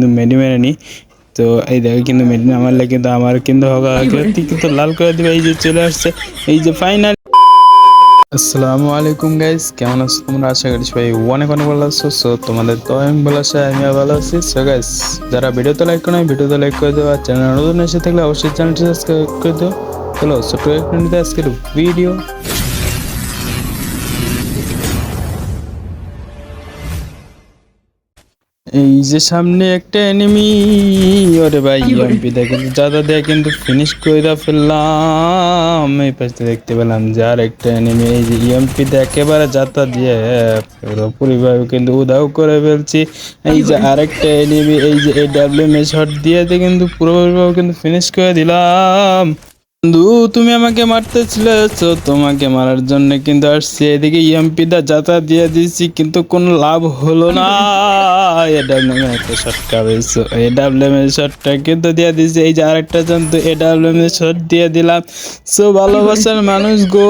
কিন্তু মেডি মেরে নি তো এই দেখো কিন্তু মেডি না মারলে কিন্তু আমার কিন্তু হওয়া কিন্তু লাল করে দিবে এই যে চলে আসছে এই যে ফাইনাল আসসালামু আলাইকুম গাইস কেমন আছো তোমরা? আশা করি সবাই অনেক অনেক ভালো আছো। সো তোমাদের তো আমি ভালো আছি আমিও ভালো আছি। সো গাইস যারা ভিডিওতে লাইক করে ভিডিওতে লাইক করে দেওয়া চ্যানেল নতুন এসে থাকলে অবশ্যই চ্যানেলটি সাবস্ক্রাইব করে দিও। চলো ছোট্ট আজকের ভিডিও এই যে সামনে একটা এনিমি ওরে ভাই ইএমপি দা কিন্তু যাদা দেয়া কিন্তু ফিনিশ কইরা ফেললাম। এই পাশে দেখতে পেলাম যে আর একটা এনিমি এই যে ইএমপি দা একেবারে যাতা দিয়ে পুরোপুরি ভাবে কিন্তু উদাও করে ফেলছি। এই যে আরেকটা এনিমি এই যে এই ডাব্লিউএম শট দিয়ে কিন্তু ভাবে কিন্তু ফিনিশ করে দিলাম। বন্ধু, তুমি আমাকে মারতেছিলে, তো তোমাকে মারার জন্য কিন্তু আসছি। এদিকে ইএমপি দা যাতা দিয়ে দিয়েছি, কিন্তু কোনো লাভ হলো না। এডাব্লিউএম একটা শট কাবেছো এর শটটা কিন্তু দিয়ে দিয়েছি। এই যে আরেকটা জন্তু এডাব্লিউএম এর শট দিয়ে দিলাম। সো ভালোবাসার মানুষ গো,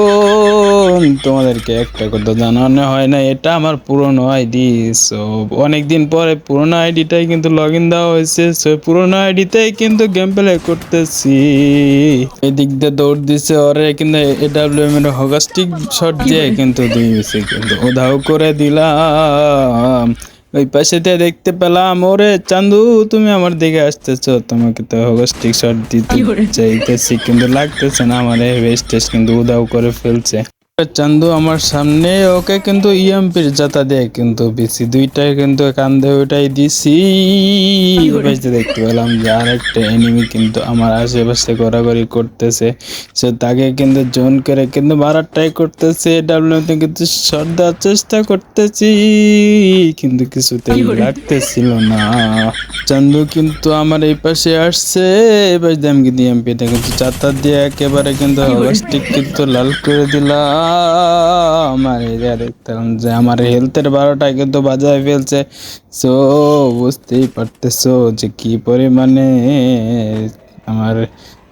তোমাদেরকে একটা কথা জানানো হয় না, এটা আমার পুরনো আইডি। সো অনেকদিন পরে পুরনো আইডিটাই কিন্তু লগ ইন দেওয়া হয়েছে। সো পুরনো আইডিতেই কিন্তু গেম প্লে করতেছি এদিক দিয়ে দৌড় দিছে ওরে কিন্তু এডাব্লিউএম এর হগাস্টিক শট দিয়ে কিন্তু দিয়েছে কিন্তু উধাও করে দিলাম। ওই পাশে দিয়ে দেখতে পেলাম ওরে চান্দু তুমি আমার দিকে আসতেছো তোমাকে তো হগাস্টিক শট দিতে চাইতেছি কিন্তু লাগতেছে না আমার এই ওয়েস্টেজ কিন্তু উধাও করে ফেলছে। চান্দু আমার সামনে ওকে কিন্তু ইএমপির জাতা দেয় কিন্তু বেশি দুইটাই কিন্তু কান্দে ওইটাই দিছি। দেখতে পেলাম যে আরেকটা এনিমি কিন্তু আমার আশেপাশে ঘোরাঘুরি করতেছে। সে তাকে কিন্তু জোন করে কিন্তু মারার ট্রাই করতেছে। ডাব্লিউতে কিন্তু শট দেওয়ার চেষ্টা করতেছি কিন্তু কিছুতেই লাগতেছিল না। চান্দু কিন্তু আমার এই পাশে আসছে এবার আমি কিন্তু এমপিটা কিন্তু চাতা দিয়ে একেবারে কিন্তু কিন্তু লাল করে দিলাম। আর এরিয়া দেখতাম যে আমার হেলথের বারোটা কিন্তু বাজায় ফেলছে। সো, বুঝতেই পারতেছো যে কি পরিমাণে আমার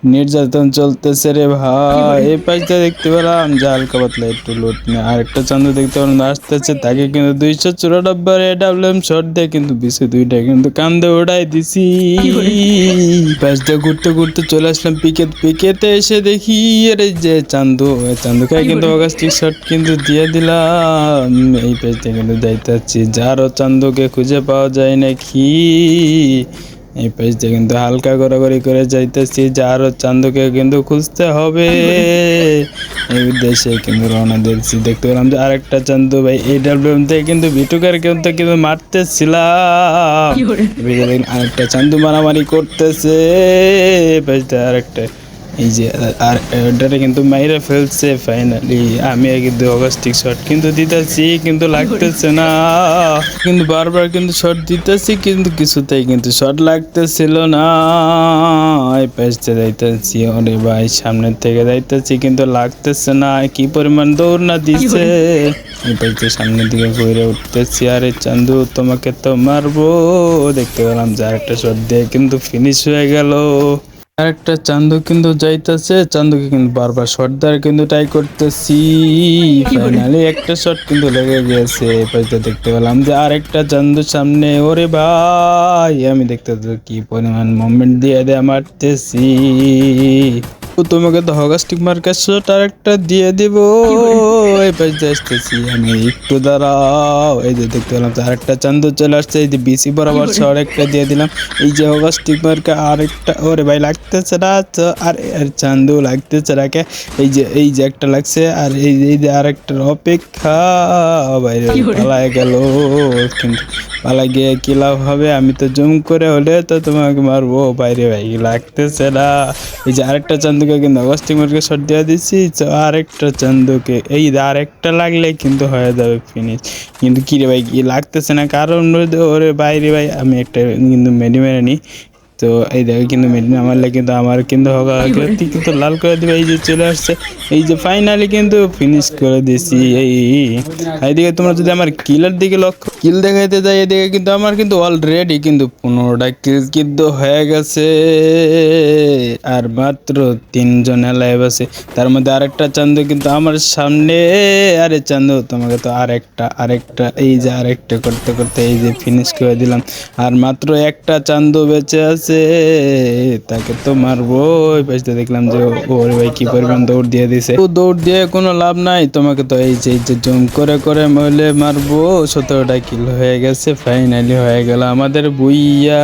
নির্যাতন চলতেছে রে ভাই। এই পাশটা দেখতে পেলাম যে হালকা পাতলা একটু লুট নেই আর একটা চান্দু দেখতে পেলাম আসতেছে তাকে কিন্তু দুইশো চুরানব্বই এডাব্লিউএম শট দেয় কিন্তু বিশে দুইটা কিন্তু কান্দে ওড়াই দিছি। পাশটা ঘুরতে ঘুরতে চলে আসলাম পিকেট পিকেতে এসে দেখি আরে যে চান্দু চান্দুকে কিন্তু অগাস্টিক শট কিন্তু দিয়ে দিলাম। এই পেজটা কিন্তু যাইতেছি। যারও চান্দুকে খুঁজে পাওয়া যায় নাকি? এই পেজটা কিন্তু হালকা ঘোরাঘুরি করে যাইতেছি যে আরও চান্দুকে কিন্তু খুঁজতে হবে। এই উদ্দেশ্যে কিন্তু রওনা দিয়েছি। দেখতে পেলাম যে আরেকটা চান্দু ভাই এই ডাব্লিউএম থেকে কিন্তু ভিটুকার কিন্তু কিন্তু মারতেছিলাম। আরেকটা চান্দু মারামারি করতেছে। পেজটা আরেকটা এই যে, আর ওটারে কিন্তু মাইরে ফেলছে ফাইনালি আমি কিন্তু অগাস্টিক শট কিন্তু দিতেছি, কিন্তু লাগতেছে না। কিন্তু বারবার কিন্তু শট দিতেছি, কিন্তু কিছুতেই কিন্তু শট লাগতেছিল না। পাশে যাইতেছি, ওরে ভাই, সামনের থেকে যাইতেছি, কিন্তু লাগতেছে না। কি পরিমাণ দৌড় না দিছে পাশে সামনের দিকে ঘুরে উঠতেছি, আরে চান্দু, তোমাকে তো মারবো। দেখতে পেলাম যে আরেকটা শট দিয়ে কিন্তু ফিনিশ হয়ে গেল। আরেকটা চান্দু কিন্তু যাইতেছে চান্দুকে কিন্তু বারবার শট দেওয়ার কিন্তু ট্রাই করতেছি। ফাইনালি একটা শট কিন্তু লেগে গেছে। পাশে দেখতে পেলাম যে আরেকটা চান্দু সামনে ওরে ভাই আমি দেখতে কি পরিমাণ মোমেন্ট দিয়ে দেয়া মারতেছি। ও, তোমাকে তো হগাস্টিক মার্কার শট আরেকটা দিয়ে দিব। এই পাশে আসতেছি আমি। একটু দাঁড়াও। এই যে দেখতে পেলাম যে আরেকটা চান্দু চলে আসছে। এই যে বিসি বরাবর শট একটা দিয়ে দিলাম। এই যে হগাস্টিক মার্কা আরেকটা। ওরে ভাই লাগতেছে না তো। আর আর চান্দু লাগতেছে নাকে এই যে এই যে একটা লাগছে। আর এই যে- এই যে আরেকটার অপেক্ষা। বাইরে পালায় গেল। কিন্তু পালা গিয়ে কি লাভ হবে? আমি তো জুম করে হলে তো তোমাকে মারবো। বাইরে ভাই লাগতেছে না। এই যে আরেকটা চান্দুকে কিন্তু অগস্টিক মার্কে শট দিয়ে দিচ্ছি তো আরেকটা চান্দুকে এই যে আরেকটা লাগলে কিন্তু হয়ে যাবে ফিনিশ কিন্তু কিরে ভাই, কি লাগতেছে না? কারণ ওরে বাইরে ভাই, আমি একটা কিন্তু মেডি মেরে নিই। তো এই দেখো কিন্তু মেডিন মারলে কিন্তু আমার কিন্তু হকা কিন্তু লাল করে দিবে, এই যে চলে আসছে। এই যে ফাইনালি কিন্তু ফিনিশ করে দিছি, এই। এইদিকে তোমরা যদি আমার কিলার দিকে লক্ষ্য কিল দেখাইতে যাই এদিকে কিন্তু আমার কিন্তু অলরেডি কিন্তু পনেরোটা কিল কিন্তু হয়ে গেছে। আর মাত্র তিনজন লাইভ আছে। তার মধ্যে আরেকটা চান্দু কিন্তু আমার সামনে। আরে চান্দু, তোমাকে তো আরেকটা আরেকটা, এই যে আরেকটা করতে করতে এই যে ফিনিশ করে দিলাম। আর মাত্র একটা চান্দু বেঁচে আছে। তাকে তো মারবো। ওই পাশে দেখলাম যে ওর ভাই কি পরিমাণ দৌড় দিয়ে দিছে। ও দৌড় দিয়ে কোনো লাভ নাই। তোমাকে তো এই যে জুম করে করে মহলে মারবো। সতেরোটা কিল হয়ে গেছে ফাইনালি হয়ে গেল আমাদের বুইয়া।